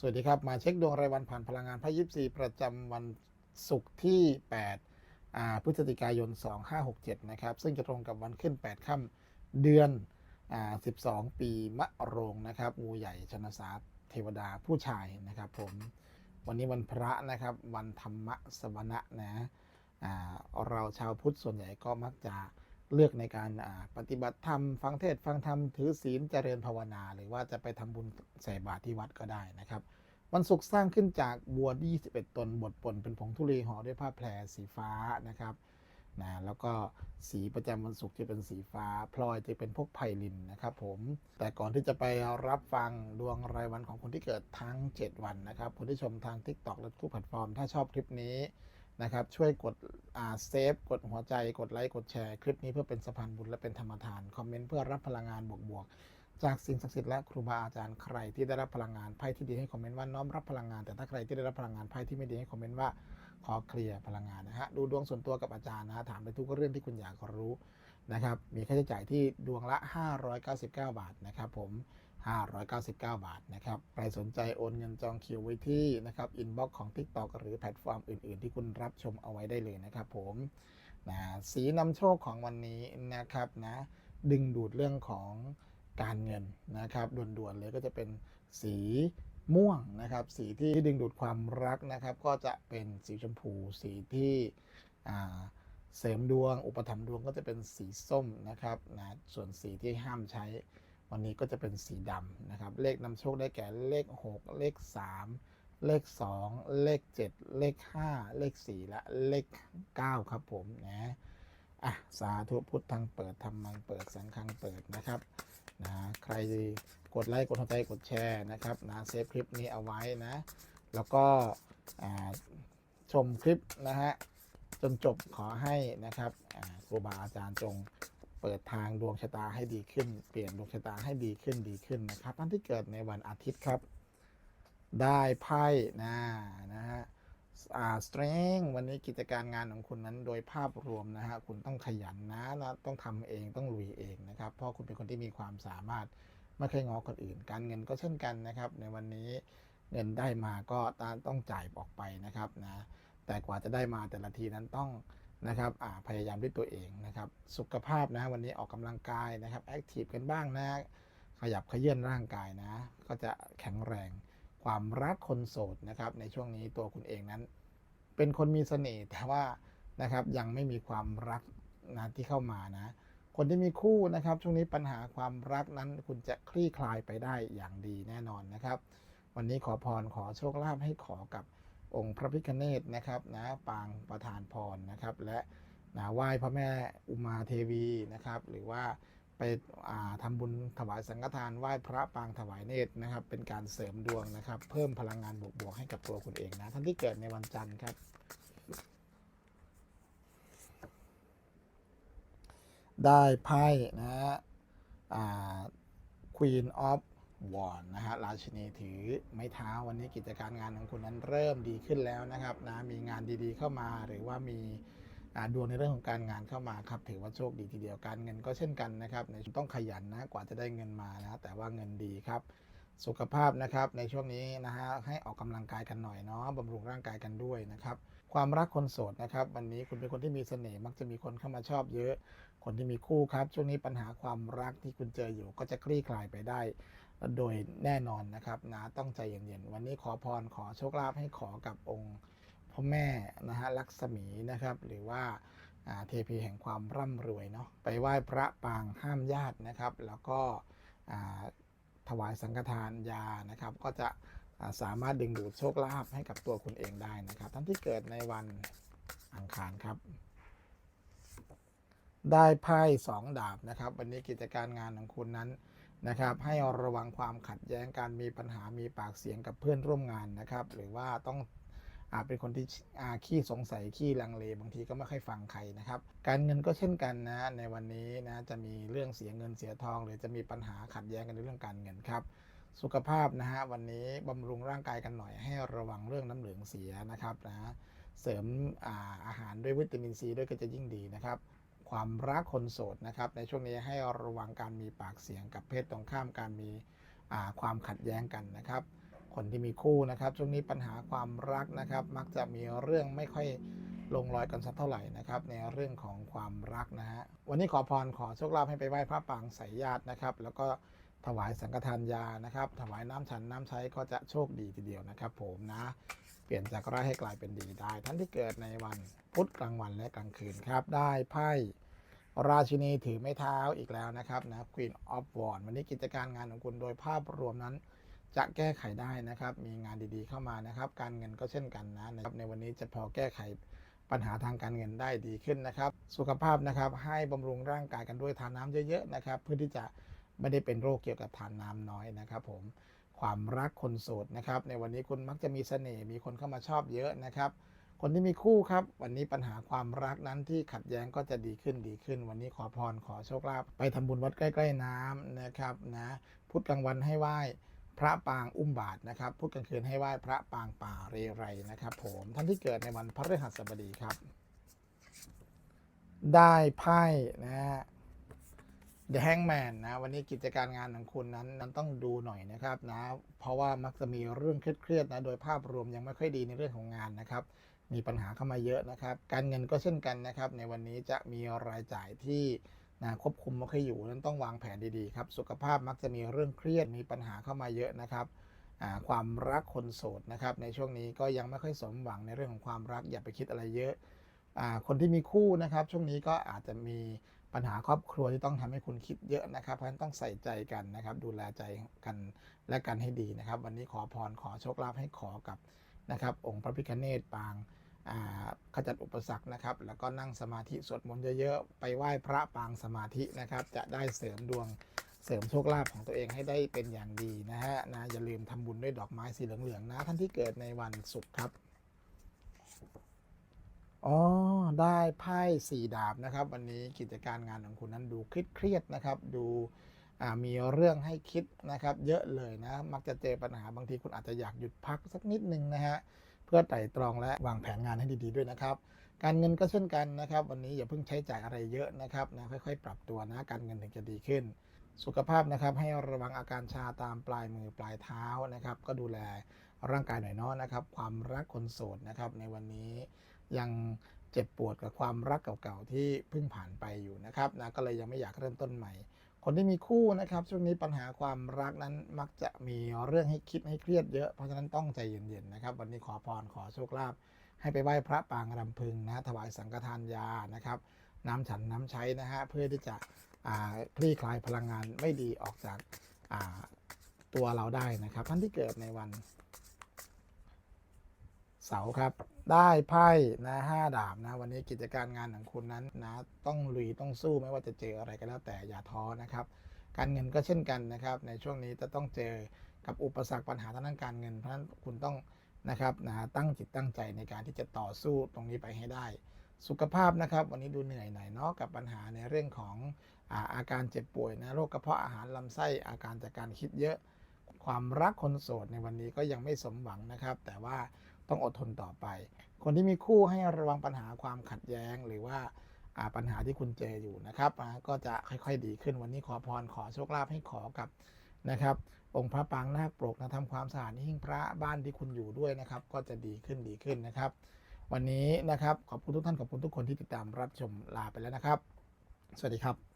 สวัสดีครับ มาเช็คดวงรายวันผ่านพลังงานพระยิปซีประจำวันศุกร์ที่8อ่าพฤศจิกายน 2567 นะครับ ซึ่งจะตรงกับวันขึ้น 8 ค่ำเดือนอ่า12 ปีมะโรงนะครับ งูใหญ่ชนะสาเทวดาผู้ชายนะครับผม วันนี้วันพระนะครับ วันธรรมะสวนะนะอ่าเราชาวพุทธส่วนใหญ่ก็มักจะ เลือกในการปฏิบัติธรรม ฟังเทศฟังธรรม ถือศีลเจริญภาวนา หรือว่าจะไปทำบุญใส่บาตรที่วัดก็ได้นะครับ วันศุกร์สร้างขึ้นจากบัว21 ตนบดปนเป็นผงธุลีห่อด้วยผ้าแพรสีฟ้านะครับนะแล้วก็สีประจำวันศุกร์จะเป็นสีฟ้า พลอยจะเป็นพวกไพลินนะครับผมแต่ก่อนที่จะไปรับฟังดวงรายวันของคนที่เกิดทั้ง 7 วันนะครับคนที่ชมทาง TikTok และทุกแพลตฟอร์ม ถ้าชอบคลิปนี้ นะครับ ช่วยกดเซฟกดหัวใจกดไลค์กดแชร์ คลิปนี้เพื่อเป็นสะพานบุญและเป็นธรรมทาน คอมเมนต์เพื่อรับพลังงานบวกๆ จากสิ่งศักดิ์สิทธิ์และครูบาอาจารย์ใครที่ได้รับพลังงานไพ่ที่ดีให้คอมเมนต์ว่าน้อมรับพลังงาน แต่ถ้าใครที่ได้รับพลังงานไพ่ที่ไม่ดีให้คอมเมนต์ว่าขอเคลียร์พลังงานนะฮะดูดวงส่วนตัวกับอาจารย์นะฮะถามไปทุกเรื่องที่คุณอยากรู้นะครับมีค่าใช้จ่ายที่ดวงละ 599 บาทนะครับผม 599 บาทนะครับ ใครสนใจโอนเงินจองคิวไว้ที่นะครับอินบ็อกของ TikTok หรือแพลตฟอร์มอื่น ๆ ที่คุณรับชมเอาไว้ได้เลยนะครับผมนะสีนำโชคของวันนี้นะครับนะดึงดูดเรื่องของการเงินนะครับด่วนๆเลยก็จะเป็นสีม่วงนะครับ สีที่ดึงดูดความรักนะครับ ก็จะเป็นสีชมพู สีที่เสริมดวง อุปถัมภ์ดวงก็จะเป็นสีส้มนะครับนะส่วนสีที่ห้ามใช้ วันนี้ก็จะเป็นสีดำนะครับ เลขนำโชคได้แก่เลข 6 เลข 3 เลข 2 เลข 7 เลข 5 เลข 4 และเลข 9 ครับผมนะอะสาธุพุทธังเปิดธรรมังเปิดสังฆังเปิดนะครับนะใครกดไลค์กดหัวใจกดแชร์นะครับนะเซฟคลิปนี้เอาไว้นะ แล้วก็ชมคลิปนะฮะจนจบขอให้นะครับครูบาอาจารย์จง เปิดทางดวงชะตาให้ดีขึ้น เปลี่ยนดวงชะตาให้ดีขึ้นดีขึ้นนะครับ ท่านที่เกิดในวันอาทิตย์ครับ ได้ไพ่นะนะฮะอ่าสตริงวันนี้กิจการงานของคุณนั้นโดยภาพรวมนะฮะคุณต้องขยันนะแล้วต้องทำเองต้องลุยเองนะครับ เพราะคุณเป็นคนที่มีความสามารถไม่เคยงอคนอื่น การเงินก็เช่นกันนะครับ ในวันนี้เงินได้มาก็ต้องจ่ายออกไปนะครับนะแต่กว่าจะได้มาแต่ละทีนั้นต้อง นะครับพยายามด้วยตัวเองนะครับ สุขภาพนะวันนี้ออกกำลังกายนะครับแอคทีฟกันบ้างนะ ขยับเขยื่อนร่างกายนะ ก็จะแข็งแรง ความรักคนโสดนะครับ ในช่วงนี้ตัวคุณเองนั้น เป็นคนมีเสน่ห์แต่ว่านะครับยังไม่มีความรักนะที่เข้ามานะ คนที่มีคู่นะครับ ช่วงนี้ปัญหาความรักนั้นคุณจะคลี่คลายไปได้อย่างดีแน่นอนนะครับ วันนี้ขอพรขอโชคลาภให้ขอกับ องค์พระพิฆเนศนะครับนะปางประธานพรนะครับ และนะไหว้พระแม่อุมาเทวีนะครับ หรือว่าไปาทำบุญถวายสังฆทานไหว้พระปางถวายเนตรนะครับ เป็นการเสริมดวงนะครับ เพิ่มพลังงานบวกๆให้กับตัวคุณเองนะท่านที่เกิดในวันจันทร์ครับ ได้ไพ่นะฮะ Queen of วอนนะฮะราชินีถือไม้เท้าวันนี้กิจการงานของคุณนั้นเริ่มดีขึ้นแล้วนะครับนะมีงานดีๆเข้ามาหรือว่ามีดวงในเรื่องของการงานเข้ามาครับถือว่าโชคดีทีเดียวการเงินก็เช่นกันนะครับในต้องขยันนะกว่าจะได้เงินมานะแต่ว่าเงินดีครับ สุขภาพนะครับในช่วงนี้นะฮะให้ออกกำลังกายกันหน่อยเนาะบำรุงร่างกายกันด้วยนะครับความรักคนโสดนะครับวันนี้คุณเป็นคนที่มีเสน่ห์มักจะมีคนเข้ามาชอบเยอะ คนที่มีคู่ครับ ช่วงนี้ปัญหาความรักที่คุณเจออยู่ก็จะคลี่คลายไปได้ โดยแน่นอนนะครับนะต้องใจเย็นๆ วันนี้ขอพรขอโชคลาภให้ขอกับองค์พ่อแม่นะฮะลักษมีนะครับ หรือว่าเทพีแห่งความร่ำรวยเนาะไปไหว้พระปางห้ามญาตินะครับ แล้วก็ถวายสังฆทานยานะครับ ก็จะาสามารถดึงดูดโชคลาภให้กับตัวคุณเองได้นะครับ ท่านที่เกิดในวันอังคารครับ ได้ไพ่สองดาบนะครับ วันนี้กิจการงานของคุณนั้น นะครับให้ระวังความขัดแย้งการมีปัญหามีปากเสียงกับเพื่อนร่วมงานนะครับ หรือว่าต้องอาจเป็นคนที่อาขี้สงสัยขี้ลังเลบางทีก็ไม่ค่อยฟังใครนะครับ การเงินก็เช่นกันนะในวันนี้นะจะมีเรื่องเสียเงินเสียทอง หรือจะมีปัญหาขัดแย้งกันในเรื่องการเงินครับ สุขภาพนะฮะวันนี้บำรุงร่างกายกันหน่อยให้ระวังเรื่องน้ำเหลืองเสียนะครับนะเสริมอาอาหารด้วยวิตามินซีด้วยก็จะยิ่งดีนะครับ ความรักคนโสดนะครับ ในช่วงนี้ให้ระวังการมีปากเสียงกับเพศตรงข้ามการมีความขัดแย้งกันนะครับ คนที่มีคู่นะครับ ช่วงนี้ปัญหาความรักนะครับ มักจะมีเรื่องไม่ค่อยลงรอยกันสักเท่าไหร่นะครับ ในเรื่องของความรักนะฮะวันนี้ขอพรขอโชคลาภให้ไปไหว้พระปางไสยญาตินะครับ แล้วก็ถวายสังฆทานยานะครับ ถวายน้ำฉันน้ำใช้ก็จะโชคดีทีเดียวนะครับ ผมนะ เปลี่ยนจากร้ายให้กลายเป็นดีได้ ท่านที่เกิดในวันพุธกลางวันและกลางคืนครับ ได้ไพ่ราชินีถือไม้เท้าอีกแล้วนะครับนะ Queen of w a n d วันนี้กิจการงานของคุณโดยภาพรวมนั้น จะแก้ไขได้นะครับ มีงานดีๆเข้ามานะครับ การเงินก็เช่นกันนะนะครับ ในวันนี้จะพอแก้ไขปัญหาทางการเงินได้ดีขึ้นนะครับ สุขภาพนะครับให้บำรุงร่างกายกันด้วยทานน้ำเยอะๆนะครับ เพื่อที่จะไม่ได้เป็นโรคเกี่ยวกับทานน้ำน้อยนะครับผม ความรักคนโสดนะครับ ในวันนี้คุณมักจะมีเสน่ห์มีคนเข้ามาชอบเยอะนะครับ คนที่มีคู่ครับ วันนี้ปัญหาความรักนั้นที่ขัดแย้งก็จะดีขึ้นดีขึ้น วันนี้ขอพรขอโชคลาภไปทำบุญวัดใกล้ ๆน้ำนะครับนะพุธกลางวันให้ไหว้พระปางอุ้มบาทนะครับพุธกลางคืนให้ไหว้พระปางป่าเรไรนะครับ ผมท่านที่เกิดในวันพฤหัสบดีครับ ได้ไพ่นะฮะ The Hangman นะวันนี้กิจการงานของคุณนั้นนั้นต้องดูหน่อยนะครับนะเพราะว่ามักจะมีเรื่องเครียดๆนะโดยภาพรวมยังไม่ค่อยดีในเรื่องของงานนะครับ มีปัญหาเข้ามาเยอะนะครับ การเงินก็เช่นกันนะครับ ในวันนี้จะมีรายจ่ายที่นะควบคุมไม่ค่อยอยู่นั้นต้องวางแผนดีๆครับ สุขภาพมักจะมีเรื่องเครียดมีปัญหาเข้ามาเยอะนะครับความรักคนโสดนะครับ ในช่วงนี้ก็ยังไม่ค่อยสมหวังในเรื่องของความรักอย่าไปคิดอะไรเยอะอคนที่มีคู่นะครับ ช่วงนี้ก็อาจจะมี ปัญหาครอบครัวที่ต้องทำให้คุณคิดเยอะนะครับ เพราะฉะนั้นต้องใส่ใจกันนะครับ ดูแลใจกันและกันให้ดีนะครับ วันนี้ขอพรขอโชคลาภให้ขอกับนะครับ องค์พระพิฆเนศปางขจัดอุปสรรคนะครับ แล้วก็นั่งสมาธิสวดมนต์เยอะๆ ไปไหว้พระปางสมาธินะครับ จะได้เสริมดวงเสริมโชคลาภของตัวเองให้ได้เป็นอย่างดีนะฮะนะอย่าลืมทำบุญด้วยดอกไม้สีเหลืองๆนะท่านที่เกิดในวันศุกร์ครับ อ๋อ ได้ไพ่สี่ดาบนะครับ วันนี้กิจการงานของคุณนั้นดูเครียดๆนะครับ ดูมีเรื่องให้คิดนะครับ เยอะเลยนะ มักจะเจอปัญหาบางทีคุณอาจจะอยากหยุดพักสักนิดนึงนะฮะเพื่อไต่ตรองและวางแผนงานให้ดีๆด้วยนะครับ การเงินก็เช่นกันนะครับ วันนี้อย่าเพิ่งใช้จ่ายอะไรเยอะนะครับนะค่อยๆ ปรับตัวนะการเงินถึงจะดีขึ้น สุขภาพนะครับให้ระวังอาการชาตามปลายมือปลายเท้านะครับ ก็ดูแลร่างกายหน่อยเนาะนะครับ ความรักคนโสดนะครับในวันนี้ ยังเจ็บปวดกับความรักเก่าๆที่เพิ่งผ่านไปอยู่นะครับนะก็เลยยังไม่อยากเริ่มต้นใหม่ คนที่มีคู่นะครับช่วงนี้ปัญหาความรักนั้นมักจะมีเรื่องให้คิดให้เครียดเยอะเพราะฉะนั้นต้องใจเย็นๆนะครับ วันนี้ขอพรขอโชคลาภให้ไปไหว้พระปางรำพึงนะถวายสังฆทานยานะครับน้ำฉันน้ำใช้นะฮะเพื่อที่จะคลี่คลายพลังงานไม่ดีออกจากตัวเราได้นะครับ ท่านที่เกิดในวัน เสาครับ ได้ไพ่นะห้าดาบนะ วันนี้กิจการงานของคุณนั้นนะต้องลุยต้องสู้ไม่ว่าจะเจออะไรก็แล้วแต่อย่าท้อนะครับ การเงินก็เช่นกันนะครับ ในช่วงนี้จะต้องเจอกับอุปสรรคปัญหาทางด้านการเงิน เพราะฉะนั้นคุณต้องนะครับนะตั้งจิตตั้งใจในการที่จะต่อสู้ตรงนี้ไปให้ได้ สุขภาพนะครับ วันนี้ดูเหนื่อยหน่อยเนาะกับปัญหาในเรื่องของอาอาการเจ็บป่วยนะโรคกระเพาะอาหารลำไส้อาการจากการคิดเยอะ ความรักคนโสดในวันนี้ก็ยังไม่สมหวังนะครับ แต่ว่า ต้องอดทนต่อไป คนที่มีคู่ให้ระวังปัญหาความขัดแย้งหรือว่าปัญหาที่คุณเจออยู่นะครับก็จะค่อยๆดีขึ้นวันนี้ขอพรขอโชคลาภให้ขอกับนะครับ องค์พระปางนาคปรกนะทำความสะอาดหิ้งพระบ้านที่คุณอยู่ด้วยนะครับ ก็จะดีขึ้นดีขึ้นนะครับ วันนี้นะครับขอบคุณทุกท่านขอบคุณทุกคนที่ติดตามรับชมลาไปแล้วนะครับ สวัสดีครับ